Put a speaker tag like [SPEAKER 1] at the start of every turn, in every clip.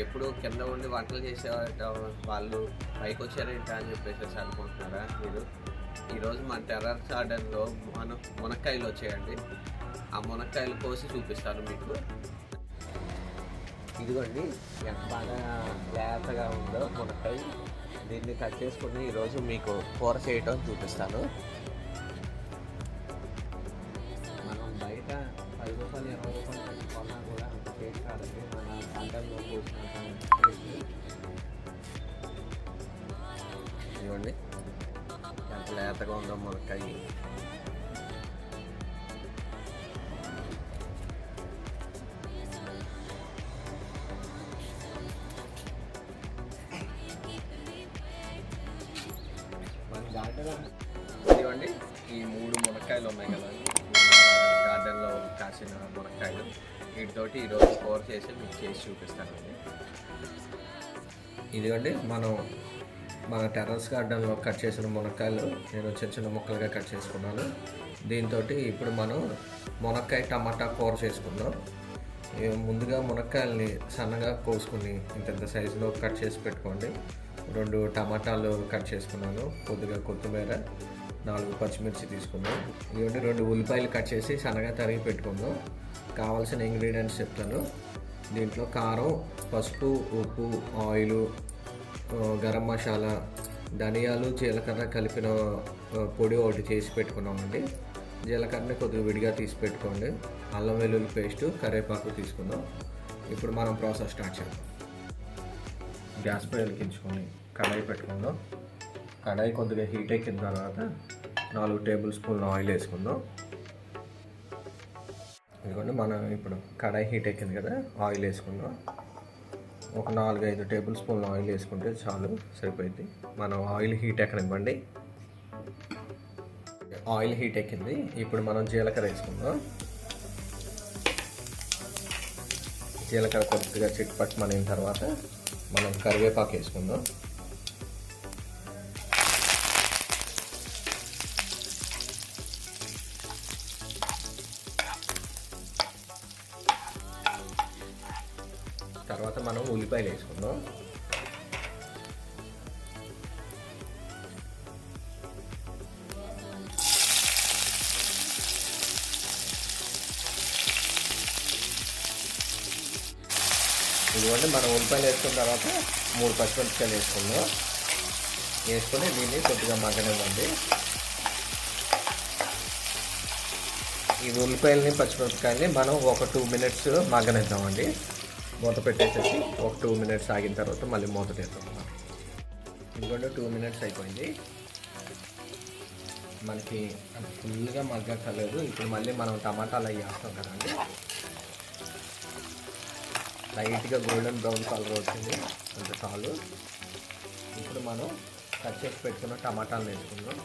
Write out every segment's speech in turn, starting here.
[SPEAKER 1] ఎప్పుడు కింద ఉండి వంటలు చేసే వాళ్ళు పైకి వచ్చారేంటా అని చెప్పేసి అనుకుంటున్నారా మీరు? ఈరోజు మన టెర్రర్ గార్డెన్లో మన మునక్కాయలు వచ్చాయండి. ఆ మునక్కాయలు కోసి చూపిస్తాను మీకు. ఇదిగోండి ఎంత బాగా లేతగా ఉందో మునక్కాయ. దీన్ని కట్ చేసుకుని ఈరోజు మీకు కూర చేయటం చూపిస్తాను. ఇవ్వండి ఎంత లేతగా ఉందో మునక్కాయ ఇదిగోండి ఈ మూడు మునక్కాయలు ఉన్నాయి కదా. గార్డెన్లో కాసిన మునక్కాయలు వీటితోటి ఈరోజు స్కోర్ చేసి మీకు చేసి చూపిస్తానండి. ఇదిగోండి మనం మన టెర్రస్ గార్డెన్లో కట్ చేసిన మునక్కాయలు నేను చిన్న చిన్న ముక్కలుగా కట్ చేసుకున్నాను. దీంతో ఇప్పుడు మనం మునక్కాయ టమాటా కూర చేసుకుందాం. ముందుగా మునక్కాయల్ని సన్నగా కోసుకుని ఇంత సైజులో కట్ చేసి పెట్టుకోండి. రెండు టమాటాలు కట్ చేసుకున్నాను కొద్దిగా కొత్తిమీర. నాలుగు పచ్చిమిర్చి తీసుకుందాం. ఇవన్నీ రెండు ఉల్లిపాయలు కట్ చేసి సన్నగా తరిగి పెట్టుకుందాం. కావాల్సిన ఇంగ్రీడియంట్స్ చెప్తాను. దీంట్లో కారం పసుపు ఉప్పు ఆయిల్ గరం మసాలా ధనియాలు జీలకర్ర కలిపిన పొడి ఒకటి చేసి పెట్టుకున్నామండి. జీలకర్రని కొద్దిగా విడిగా తీసి పెట్టుకోండి. అల్లం వెల్లుల్లి పేస్ట్ కరివేపాకు తీసుకుందాం. ఇప్పుడు మనం ప్రాసెస్ స్టార్ట్ చేద్దాం. గ్యాస్ పై వెలిగించుకొని కడాయి పెట్టుకుందాం. కడాయి కొద్దిగా హీట్ ఎక్కిన తర్వాత నాలుగు టేబుల్ స్పూన్ ఆయిల్ వేసుకుందాం. ఇదిగోండి మనం ఇప్పుడు కడాయి హీట్ ఎక్కింది కదా ఆయిల్ వేసుకుందాం. ఒక నాలుగు ఐదు టేబుల్ స్పూన్ ఆయిల్ వేసుకుంటే చాలు సరిపోయింది. మనం ఆయిల్ హీట్ ఎక్కనివ్వండి. ఆయిల్ హీట్ ఎక్కింది ఇప్పుడు మనం జీలకర్ర వేసుకుందాం. జీలకర్ర కొద్దిగా చిట్పట్టమనిన తర్వాత మనం కరివేపాకు వేసుకుందాం. తర్వాత మనం ఉల్లిపాయలు వేసుకుందాం. ఇదిగోండి మనం ఉల్లిపాయలు వేసుకున్న తర్వాత మూడు పచ్చిమిరపకాయలు వేసుకుందాం. వేసుకొని దీన్ని కొద్దిగా మగ్గనివ్వండి. ఈ ఉల్లిపాయలని పచ్చిమిరపకాయలని మనం ఒక టూ మినిట్స్ మగ్గనిద్దామండి. మూత పెట్టేసేసి ఒక టూ మినిట్స్ ఆగిన తర్వాత మళ్ళీ మూత తీద్దాం. ఇదిగోండి టూ మినిట్స్ అయిపోయింది. మనకి ఫుల్గా మగ్గక్కర్లేదు. ఇప్పుడు మళ్ళీ మనం టమాటాలు అవి వేస్తాం కదండి లైట్గా గోల్డెన్ బ్రౌన్ కలర్ వచ్చింది. అంత చాలు. ఇప్పుడు మనం కట్ చేసి పెట్టుకున్న టమాటాలు వేసుకుందాం.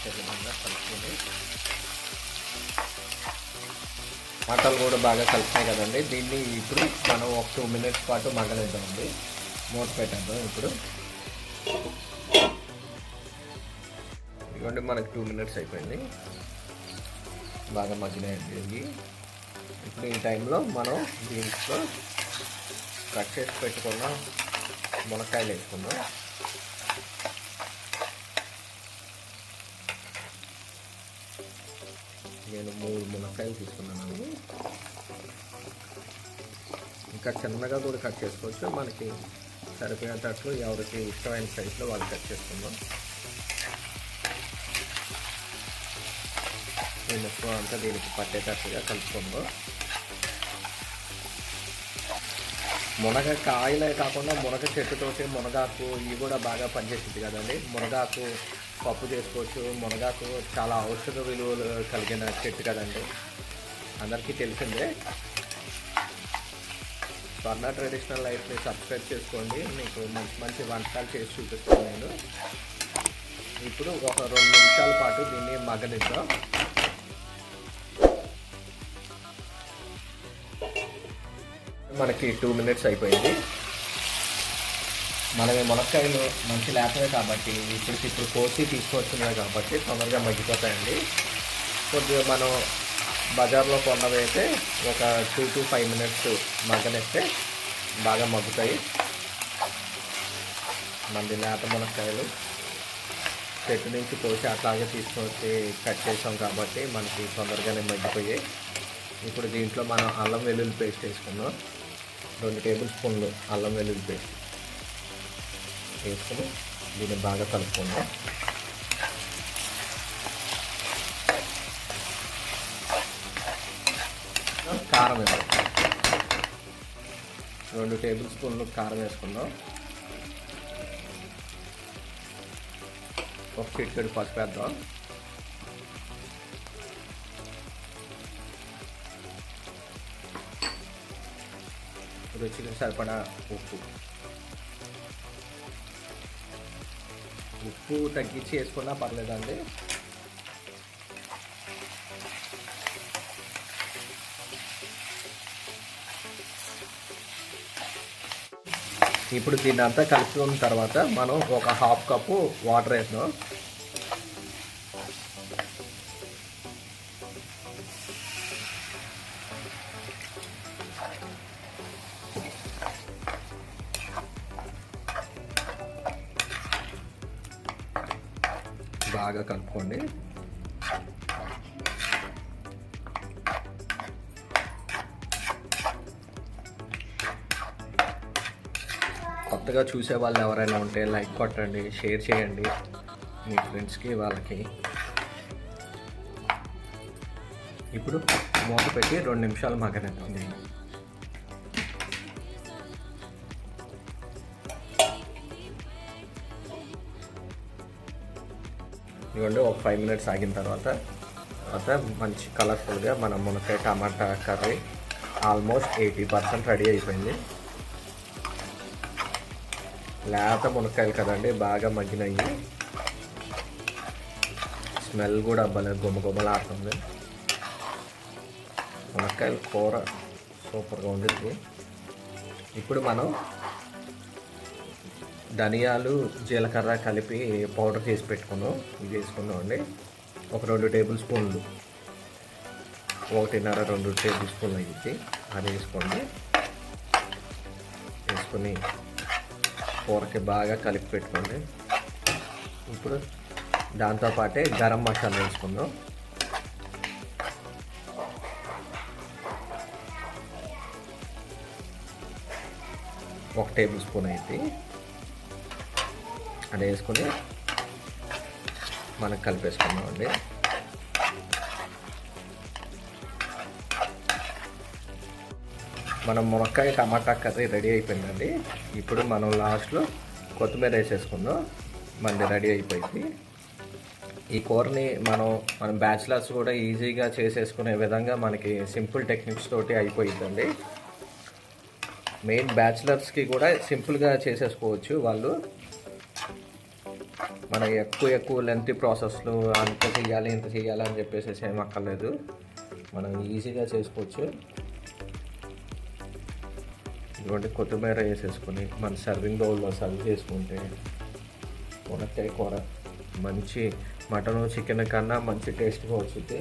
[SPEAKER 1] బాగా విధంగా కలుపుకొని మటన్ కూడా బాగా కలిసినాయి కదండి. దీన్ని ఇప్పుడు మనం ఒక టూ మినిట్స్ పాటు మగ్గనిద్దామండి. మూత పెట్టేద్దాం ఇప్పుడు. ఇదిగోండి మనకి టూ మినిట్స్ అయిపోయింది. బాగా మగ్గినాయండి ఇవి. ఇప్పుడు ఈ టైంలో మనం దీంట్లో కట్ చేసి పెట్టుకున్న మునక్కాయలు వేసుకుందాం. నేను మూడు మునక్కాయలు తీసుకున్నానండి ఇంకా చిన్నగా కూడా కట్ చేసుకోవచ్చు. మనకి సరిపోయేటట్లు ఎవరికి ఇష్టమైన సైజులో వాళ్ళు కట్ చేసుకుందాం. ఈ ముక్క అంతా దీనికి పట్టేటట్టుగా కలుపుకుందాం. మునగ కాయలే కాకుండా మునగ చెట్టుతోటి మునగాకు ఇవి కూడా బాగా పనిచేస్తుంది కదండి. మునగాకు పప్పు చేసుకోవచ్చు మునగాకు చాలా ఔషధ విలువలు కలిగిన చెట్టు కదండి. అందరికీ తెలిసిందే. స్వర్ణ ట్రెడిషనల్ లైఫ్ని సబ్స్క్రైబ్ చేసుకోండి. మీకు మంచి మంచి వంటకాలు చేసి చూపిస్తాను నేను ఇప్పుడు ఒక రెండు నిమిషాల పాటు దీన్ని మగ్గనిద్దాం. మనకి టూ మినిట్స్ అయిపోయింది. మనమే మునక్కాయలు మంచి లేతవే కాబట్టి ఇప్పటికిప్పుడు కోసి తీసుకొచ్చినవి కాబట్టి తొందరగా మగ్గిపోతాయండి. కొద్దిగా మనం బజార్లో కొన్నవి అయితే ఒక టూ టు ఫైవ్ మినిట్స్ మగ్గనిస్తే బాగా మగ్గుతాయి. మంది లేత మునక్కాయలు చెట్టు నుంచి కోసి అట్లాగే తీసుకొచ్చి కట్ చేసాం కాబట్టి మనకి తొందరగానే మగ్గిపోయి ఇప్పుడు దీంట్లో మనం అల్లం వెల్లుల్లి పేస్ట్ వేసుకున్నాం రెండు టేబుల్ స్పూన్లు అల్లం వెల్లుల్లి పేస్ట్. వేసుకుని దీన్ని బాగా కలుపుకుందాం. కారం వేసుకుందాం. రెండు టేబుల్ స్పూన్లు కారం వేసుకుందాం. ఒక చిటికెడు పసుపు వేద్దాం. రుచికి సరిపడా ఉప్పు. ఉప్పు తగ్గించి వేసుకున్నా పర్లేదండి. ఇప్పుడు దీన్ని అంతా కలుపుకున్న తర్వాత మనం ఒక హాఫ్ కప్పు వాటర్ వేసినాం బాగా కలుపుకోండి. కొత్తగా చూసే వాళ్ళు ఎవరైనా ఉంటే లైక్ కొట్టండి షేర్ చేయండి మీ ఫ్రెండ్స్కి వాళ్ళకి. ఇప్పుడు మూత పెట్టి రెండు నిమిషాలు మగ్గనిద్దాం. ఇవ్వండి ఒక ఫైవ్ మినిట్స్ ఆగిన తర్వాత తర్వాత మంచి కలర్ఫుల్గా మన మునక్కాయ టమాటా curry almost eighty percent ready అయిపోయింది. లేత మునక్కాయలు కదండి బాగా మగ్గినాయి. స్మెల్ కూడా భలే గుమ్మగుమ్మలాడుతుంది మునక్కాయల కూర సూపర్గా ఉండిద్ది. ఇప్పుడు మనం ధనియాలు జీలకర్ర కలిపి పౌడర్ చేసి పెట్టుకున్నాం. ఇది వేసుకున్నాం అండి. ఒక రెండు టేబుల్ స్పూన్లు. ఒకటిన్నర రెండు టేబుల్ స్పూన్లు ఇచ్చి అది వేసుకోండి. వేసుకొని కూరకి బాగా కలిపి పెట్టుకోండి. ఇప్పుడు దాంతోపాటే గరం మసాలా వేసుకుందాం. ఒక టేబుల్ స్పూన్ అయితే అది వేసుకొని మనకు కలిపేసుకుందామండి. మనం మునక్కాయ టమాటా కర్రీ రెడీ అయిపోయిందండి. ఇప్పుడు మనం లాస్ట్లో కొత్తిమీర వేసేసుకుందాం. మళ్ళీ రెడీ అయిపోయింది. ఈ కూరని మనం మన బ్యాచిలర్స్ కూడా ఈజీగా చేసేసుకునే విధంగా మనకి సింపుల్ టెక్నిక్స్ తోటి అయిపోయిందండి మెయిన్ బ్యాచిలర్స్కి కూడా సింపుల్గా చేసేసుకోవచ్చు వాళ్ళు. మన ఎక్కువ ఎక్కువ లెంత్ ప్రాసెస్లు అంత చేయాలి ఇంత చేయాలి అని చెప్పేసి ఏం అక్కర్లేదు. మనం ఈజీగా చేసుకోవచ్చు. ఇటువంటి కొత్తిమీర వేసేసుకొని మన సర్వింగ్ బౌల్లో సర్వ్ చేసుకుంటే మునక్కాయ కూర మంచి మటన్ చికెన్ కన్నా మంచి టేస్ట్గా వచ్చింది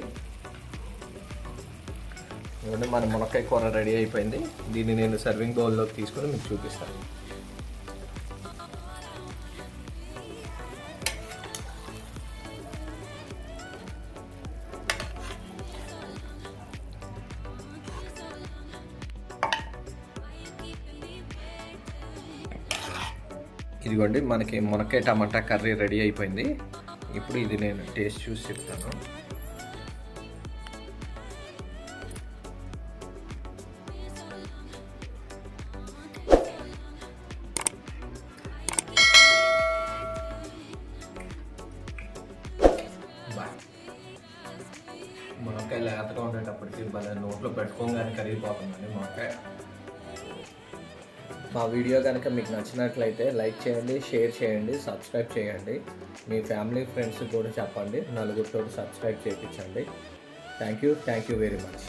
[SPEAKER 1] ఇవన్నీ మన మునక్కాయ కూర రెడీ అయిపోయింది. దీన్ని నేను సర్వింగ్ బౌల్లోకి తీసుకొని మీకు చూపిస్తాను. ఇదిగోండి మనకి మునక్కాయ టమాటా కర్రీ రెడీ అయిపోయింది. ఇప్పుడు ఇది నేను టేస్ట్ చూసి చెప్తాను. మునక్కాయ లేతగా ఉండేటప్పటికి భలే నోట్లో పెట్టుకోగానే కరిగిపోతుందండి మునక్కాయ. మా వీడియో కనుక మీకు నచ్చినట్లయితే లైక్ చేయండి షేర్ చేయండి సబ్స్క్రైబ్ చేయండి. మీ ఫ్యామిలీ ఫ్రెండ్స్ కూడా చెప్పండి. నలుగురితో సబ్స్క్రైబ్ చేయించండి. Thank you thank you very much.